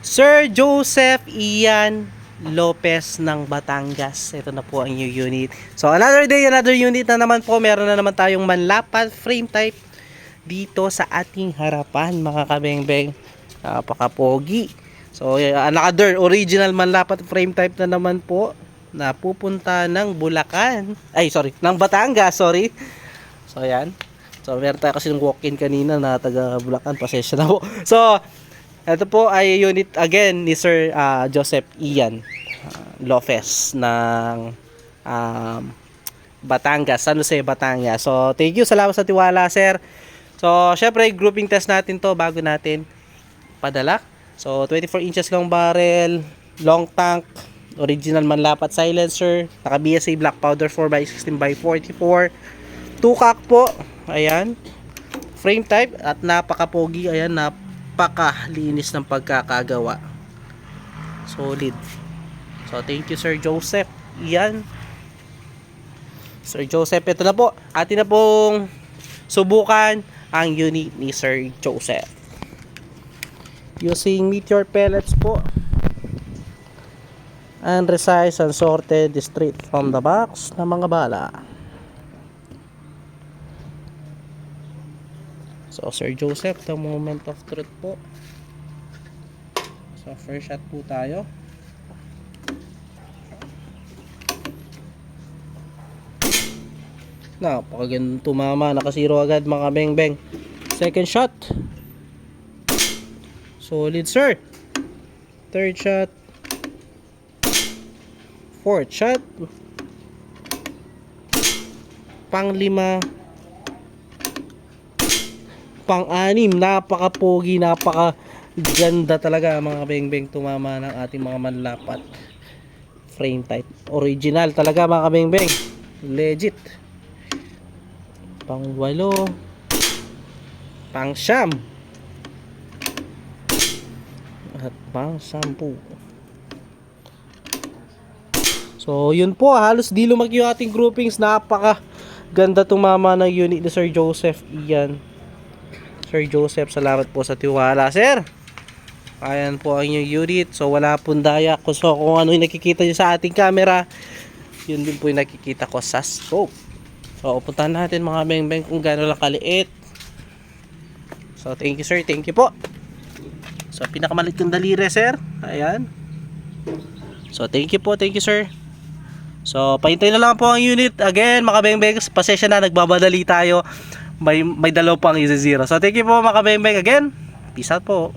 Sir Joseph Ian Lopez ng Batangas. Ito na po ang new unit. So another day, another unit na naman po. Meron na naman tayong manlapat frame type dito sa ating harapan mga kabengbeng. Napaka-pogi. So another original manlapat frame type na naman po na pupunta ng Bulacan. Ay sorry, ng Batangas, sorry. So ayan. So meron tayo kasi ng walk-in kanina na taga Bulacan. Pasensya na po. So ito po ay unit again ni Sir ah, Joseph Ian ah, Lopez ng um, Batangas, San Jose, Batangas. So, thank you. Salamat sa tiwala, sir. So, syempre, grouping test natin to bago natin padala. So, 24 inches long barrel, long tank, original manlapat silencer, naka BSA black powder 4x16 by 44 tukak po, ayan, frame type at napaka-pogi, ayan, napakalinis ng pagkakagawa. Solid. So, thank you Sir Joseph. Iyan. Sir Joseph, ito na po. Atin na pong subukan ang unit ni Sir Joseph. Using meteor pellets po. And resize and sorted straight from the box ng mga bala. So, Sir Joseph, the moment of truth po. So, first shot po tayo. Napakaganda tumama. Nakasiro agad mga beng-beng. Second shot. Solid, sir. Third shot. Fourth shot. Panglima. Pang-anim. Napaka-pogi. Napaka-ganda talaga mga beng-beng tumama ng ating mga manlapat. Frame tight. Original talaga mga beng-beng. Legit pang walo pang siyam at pang sampu so yun po halos di lumaki yung ating groupings napaka ganda tumama ng unit ni Sir Joseph Ian Sir Joseph salamat po sa tiwala sir ayan po ang inyong unit so wala pong daya kung, so, kung ano yung nakikita nyo sa ating camera yun din po yung nakikita ko sa scope So, upuntahan natin mga beng-beng kung gaano lang kaliit. So, thank you sir. Thank you po. So, pinakamalit kong daliri sir. Ayan. So, thank you po. Thank you sir. So, pahintay na lang po ang unit. Again, mga beng-beng, pasensya na. Nagbabadali tayo. May, may dalaw pang isa zero. So, thank you po mga beng-beng. Again, peace out po.